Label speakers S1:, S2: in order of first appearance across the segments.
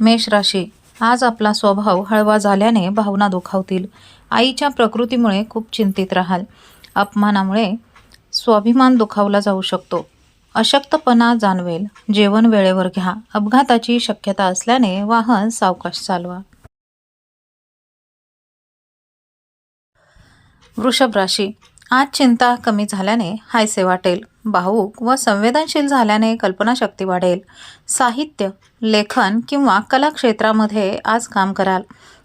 S1: मेष राशी. आज आपला स्वभाव हळवा झाल्याने भावना दुखावतील. आईच्या प्रकृतीमुळे खूप चिंतित राहाल. अपमानामुळे स्वाभिमान दुखावला जाऊ शकतो. अशक्तपणा जाणवेल. जेवण वेळेवर घ्या. अपघाताची शक्यता असल्याने वाहन सावकाश चालवा. वृषभ राशी. आज चिंता कमी झाल्याने हायसे वाटेल भावूक व संवेदनशील झाल्याने कल्पनाशक्ती वाढेल. साहित्य लेखन किंवा कला क्षेत्रामध्ये आज काम कराल.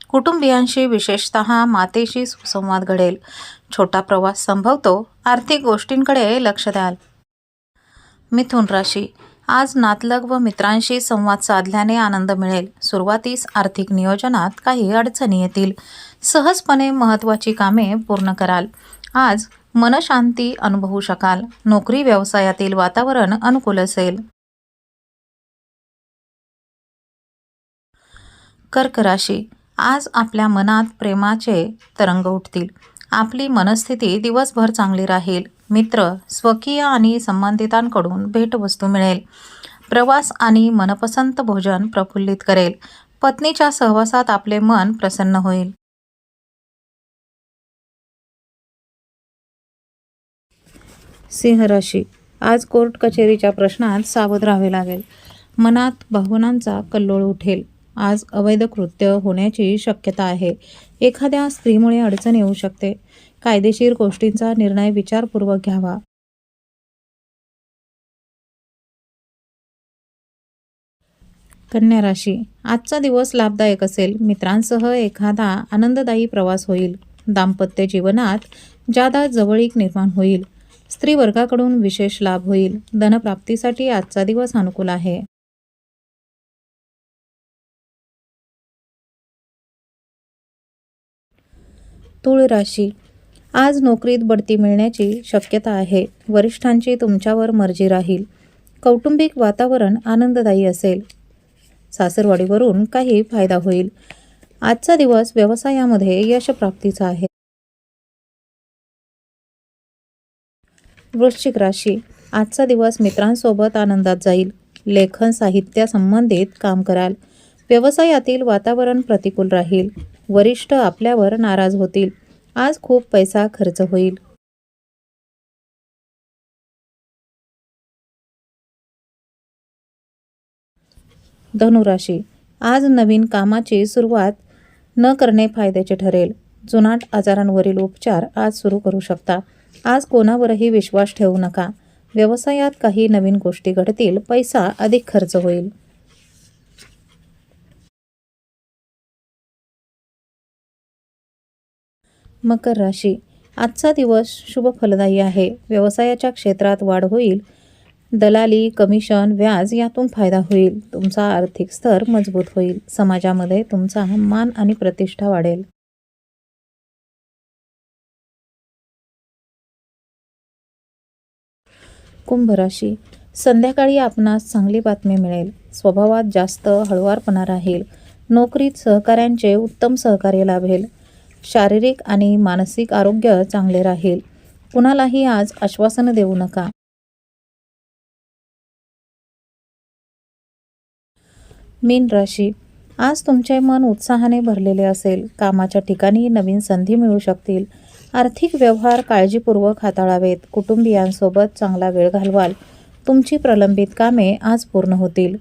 S1: कुटुंबियांशी विशेषत मातेशी सुसंवाद घडेल. छोटा प्रवास संभवतो आर्थिक गोष्टींकडे लक्ष द्याल. मिथुन राशी. आज नातलग व मित्रांशी संवाद साधल्याने आनंद मिळेल. सुरुवातीस आर्थिक नियोजनात काही अडचणी येतील. सहजपणे महत्त्वाची कामे पूर्ण कराल. आज मनशांती अनुभवू शकाल. नोकरी व्यवसायातील वातावरण अनुकूल असेल. कर्क राशी. आज आपल्या मनात प्रेमाचे तरंग उठतील. आपली मनस्थिती दिवसभर चांगली राहील. मित्र स्वकीय आणि संबंधितांकडून भेटवस्तू मिळेल. प्रवास आणि मनपसंत भोजन प्रफुल्लित करेल. पत्नीच्या सहवासात आपले मन प्रसन्न होईल. सिंह राशी. आज कोर्ट कचेरीच्या प्रश्नात सावध राहावे लागेल. मनात भावनांचा कल्लोळ उठेल. आज अवैध कृत्य होण्याची शक्यता आहे. एखाद्या स्त्रीमुळे अडचण येऊ शकते. कायदेशीर गोष्टींचा निर्णय विचारपूर्वक घ्यावा. कन्या राशी. आजचा दिवस लाभदायक असेल. मित्रांसह एखादा आनंददायी प्रवास होईल. दाम्पत्य जीवनात जादा जवळीक निर्माण होईल. स्त्री वर्गाकडून विशेष लाभ होईल. धनप्राप्तीसाठी आजचा दिवस अनुकूल आहे. तुळ राशी. आज नोकरीत बढती मिळण्याची शक्यता आहे. वरिष्ठांची तुमच्यावर मर्जी राहील. कौटुंबिक वातावरण आनंददायी असेल. सासरवाडीवरून काही फायदा होईल. आजचा दिवस व्यवसायामध्ये यशप्राप्तीचा आहे. वृश्चिक राशी. आजचा दिवस मित्रांसोबत आनंदात जाईल. लेखन साहित्यासंबंधित काम कराल. व्यवसायातील वातावरण प्रतिकूल राहील. वरिष्ठ आपल्यावर नाराज होतील. आज खूप पैसा खर्च होईल. धनुराशी. आज नवीन कामाची सुरुवात न करणे फायद्याचे ठरेल. जुनाट आजारांवरील उपचार आज सुरू करू शकता. आज कोणावरही विश्वास ठेवू नका. व्यवसायात काही नवीन गोष्टी घडतील पैसा अधिक खर्च होईल. मकर राशी. आजचा दिवस शुभ फलदायी आहे. व्यवसायाच्या क्षेत्रात वाढ होईल. दलाली कमिशन व्याज यातून फायदा होईल. तुमचा आर्थिक स्तर मजबूत होईल. समाजामध्ये तुमचा मान आणि प्रतिष्ठा वाढेल. कुंभ राशी संध्याकाळी आपणास चांगली बातमी मिळेल. स्वभावात जास्त हळुवारपणा राहील. नोकरीत सहकाऱ्यांचे उत्तम सहकार्य लाभेल. शारीरिक आणि मानसिक आरोग्य चांगले राहील. कुणालाही आज आश्वासन देऊ नका. मीन राशी. आज तुमचे मन उत्साहाने भरलेले असेल. कामाच्या ठिकाणी नवीन संधी मिळू शकतील. आर्थिक व्यवहार काळजीपूर्वक हाताळावेत. कुटुंबियांसोबत चांगला वेळ घालवाल. तुमची प्रलंबित कामे आज पूर्ण होतील.